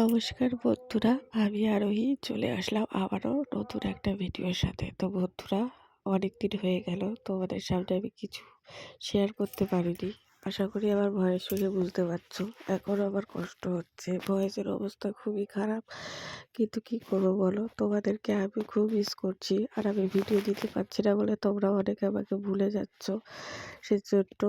নমস্কার বন্ধুরা, আমি আরোহী, চলে আসলাম আবারও নতুন একটা ভিডিওর সাথে। তো বন্ধুরা অনেক দিন হয়ে গেল, তোমাদের সামনে আমি কিছু শেয়ার করতে পারিনি। আশা করি আমার ভয়েস শুনে বুঝতে পারছ। এখনও আমার কষ্ট হচ্ছে। ভয়েসের অবস্থা খুবই খারাপ। কিন্তু কি করব বলো? তোমাদেরকে আমি খুব মিস করছি। আর আমি ভিডিও দিতে পারছি না বলে তোমরা অনেকে আমাকে ভুলে যাচ্ছ। সেজন্য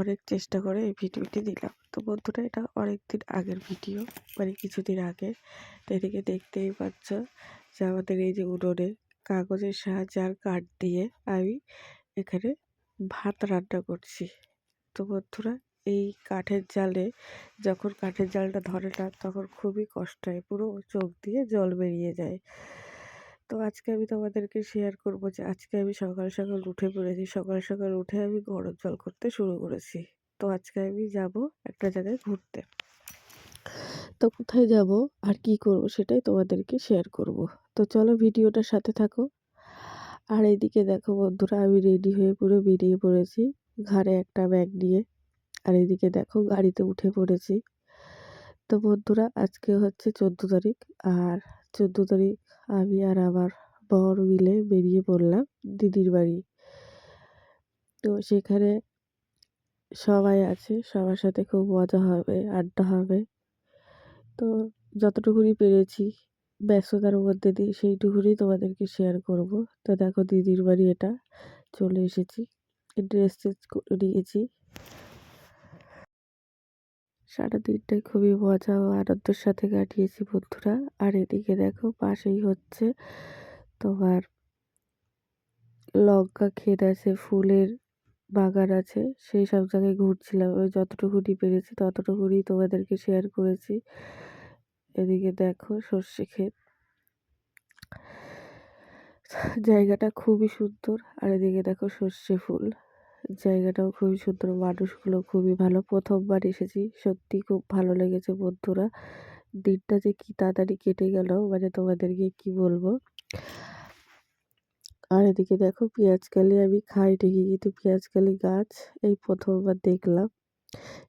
অনেক চেষ্টা করে এই ভিডিওটি দিলাম। তো বন্ধুরা, এটা অনেক দিন আগের ভিডিও মানে কিছুদিন আগে। তো এদিকে দেখতেই পাচ্ছ যে আমাদের এই যে উনুনে কাগজের সাহায্যে আর কাঠ দিয়ে আমি এখানে ভাত রান্না করছি। তো বন্ধুরা, এই কাঠের জালে, যখন কাঠের জালটা ধরে না, তখন খুবই কষ্ট হয়। পুরো চোখ দিয়ে জল বেরিয়ে যায়। তো আজকে আমি তোমাদেরকে শেয়ার করব যে আজকে আমি সকাল সকাল উঠে পড়েছি। সকাল সকাল উঠে আমি গরম জল করতে শুরু করেছি। তো আজকে আমি যাব একটা জায়গায় ঘুরতে। তো কোথায় যাব আর কি করব সেটাই তোমাদেরকে শেয়ার করব। তো চলো ভিডিওটার সাথে থাকো। আর এইদিকে দেখো বন্ধুরা, আমি রেডি হয়ে পুরো বেরিয়ে পড়েছি ঘাড়ে একটা ব্যাগ নিয়ে। আর এইদিকে দেখো গাড়িতে উঠে পড়েছি। তো বন্ধুরা, আজকে হচ্ছে চোদ্দ তারিখ আর চোদ্দ তারিখ আমি আর আমার বর মিলে বেরিয়ে পড়লাম দিদির বাড়ি। তো সেখানে সবাই আছে, সবার সাথে খুব মজা হবে, আড্ডা হবে। তো যতটুকুনি পেরেছি ব্যস্ততার মধ্যে দিয়ে সেইটুকুনি তোমাদেরকে শেয়ার করব। তো দেখো দিদির বাড়ি এটা, চলে এসেছি ড্রেস চেঞ্জ করে নিয়েছি। সারা দিনটাই খুবই মজা ও আনন্দের সাথে কাটিয়েছি বন্ধুরা। আর এদিকে দেখো পাশেই হচ্ছে তোমার লঙ্কা ক্ষেত আছে, ফুলের বাগান আছে, সেই সব জায়গায় ঘুরছিলাম। ওই যতটুকুনি পেরেছি ততটুকুনি তোমাদেরকে শেয়ার করেছি। এদিকে দেখো সর্ষে ক্ষেত। জায়গাটা খুবই সুন্দর। আর এদিকে দেখো সর্ষে ফুল। জায়গাটাও খুবই সুন্দর, মানুষগুলো খুবই ভালো। প্রথমবার এসেছি, সত্যি খুব ভালো লেগেছে বন্ধুরা। দিনটা যে কি তাড়াতাড়ি কেটে গেল মানে তোমাদেরকে কি বলব? আর এদিকে দেখো পেঁয়াজকালি আমি খাই, ঠিকই কিন্তু পেঁয়াজকালি গাছ এই প্রথমবার দেখলাম,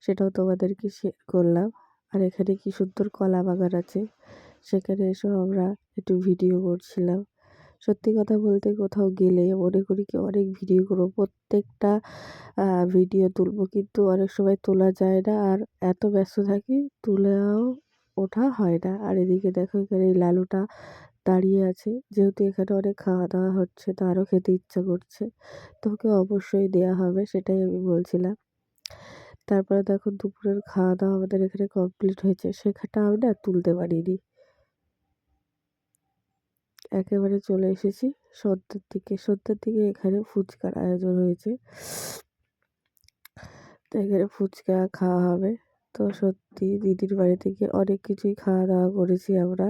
সেটাও তোমাদেরকে শেয়ার করলাম। আর এখানে কি সুন্দর কলা বাগান আছে, সেখানে এসেও আমরা একটু ভিডিও করছিলাম। সত্যি কথা বলতে কোথাও গেলে মনে করি কি অনেক ভিডিও করব প্রত্যেকটা ভিডিও তুলবো কিন্তু অনেক সময় তোলা যায় না আর এত ব্যস্ত থাকি তুলেও ওঠা হয় না। আর এদিকে দেখো এখানে এই লালুটা দাঁড়িয়ে আছে, যেহেতু এখানে অনেক খাওয়া দাওয়া হচ্ছে তো তারও খেতে ইচ্ছা করছে তোকে অবশ্যই দেয়া হবে সেটাই আমি বলছিলাম। তারপরে দেখো দুপুরের খাওয়া দাওয়া আমাদের এখানে কমপ্লিট হয়েছে সেখানটা আমি না তুলতে পারিনি। একেবারে চলে এসেছি। সন্ধ্যের দিকে সন্ধ্যের দিকে এখানে ফুচকার আয়োজন হয়েছে। তো এখানে ফুচকা খাওয়া হবে। তো সত্যি দিদির বাড়ি থেকে অনেক কিছুই খাওয়া দাওয়া করেছি আমরা।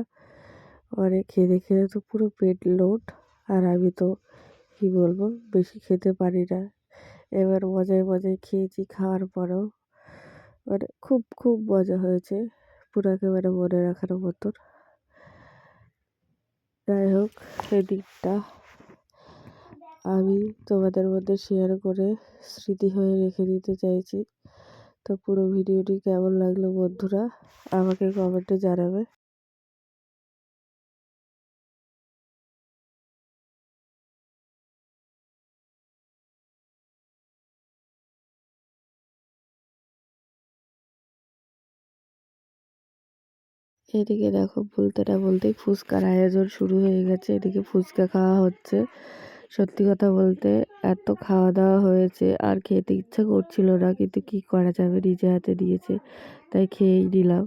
অনেক খেতে খেতে তো পুরো পেট লোড। আর আমি তো, কী বলব, বেশি খেতে পারি না। এবার মজায় মজায় খেয়েছি খাওয়ার পরেও। মানে খুব খুব মজা হয়েছে। পুরো একেবারে মনে রাখার মতন। যাই হোক, সেদিকটা আমি তোমাদের মধ্যে শেয়ার করে স্মৃতি হয়ে রেখে দিতে চাইছি। তো পুরো ভিডিওটি কেমন লাগল বন্ধুরা, আমাকে কমেন্টে জানাবে। এদিকে দেখো বলতে না বলতেই ফুচকার আয়োজন শুরু হয়ে গেছে, এদিকে ফুচকা খাওয়া হচ্ছে। সত্যি কথা বলতে এত খাওয়া দাওয়া হয়েছে, আর খেতে ইচ্ছা করছিল না, কিন্তু কি করা যাবে, নিজে হাতে দিয়েছে, তাই খেয়েই নিলাম।